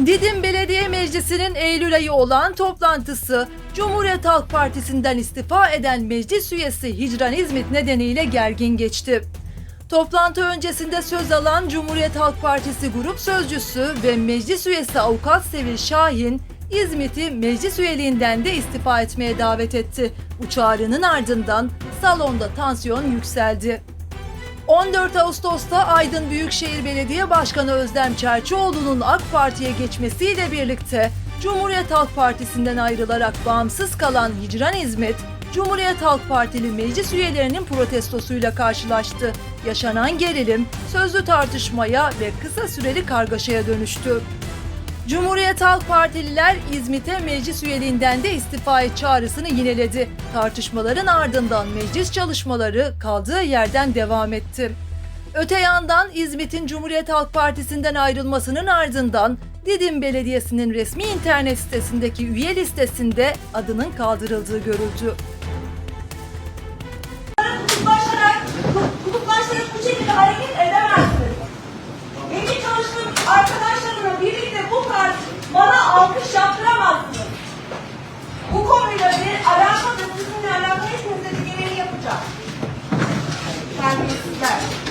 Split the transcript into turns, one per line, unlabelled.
Didim Belediye Meclisi'nin Eylül ayı olan toplantısı Cumhuriyet Halk Partisi'nden istifa eden meclis üyesi Hicran İzmit nedeniyle gergin geçti. Toplantı öncesinde söz alan Cumhuriyet Halk Partisi Grup Sözcüsü ve meclis üyesi avukat Sevil Şahin, İzmit'i meclis üyeliğinden de istifa etmeye davet etti. Bu çağrının ardından salonda tansiyon yükseldi. 14 Ağustos'ta Aydın Büyükşehir Belediye Başkanı Özlem Çerçioğlu'nun AK Parti'ye geçmesiyle birlikte Cumhuriyet Halk Partisi'nden ayrılarak bağımsız kalan Hicran İzmit, Cumhuriyet Halk Partili meclis üyelerinin protestosuyla karşılaştı. Yaşanan gerilim sözlü tartışmaya ve kısa süreli kargaşaya dönüştü. Cumhuriyet Halk Partililer İzmit'e meclis üyeliğinden de istifa çağrısını yineledi. Tartışmaların ardından meclis çalışmaları kaldığı yerden devam etti. Öte yandan İzmit'in Cumhuriyet Halk Partisi'nden ayrılmasının ardından Didim Belediyesi'nin resmi internet sitesindeki üye listesinde adının kaldırıldığı görüldü. Kutuplaşarak, kutuplaşarak bu şekilde hareket edemezsiniz. Benim çalıştığım arkadaşlarım 在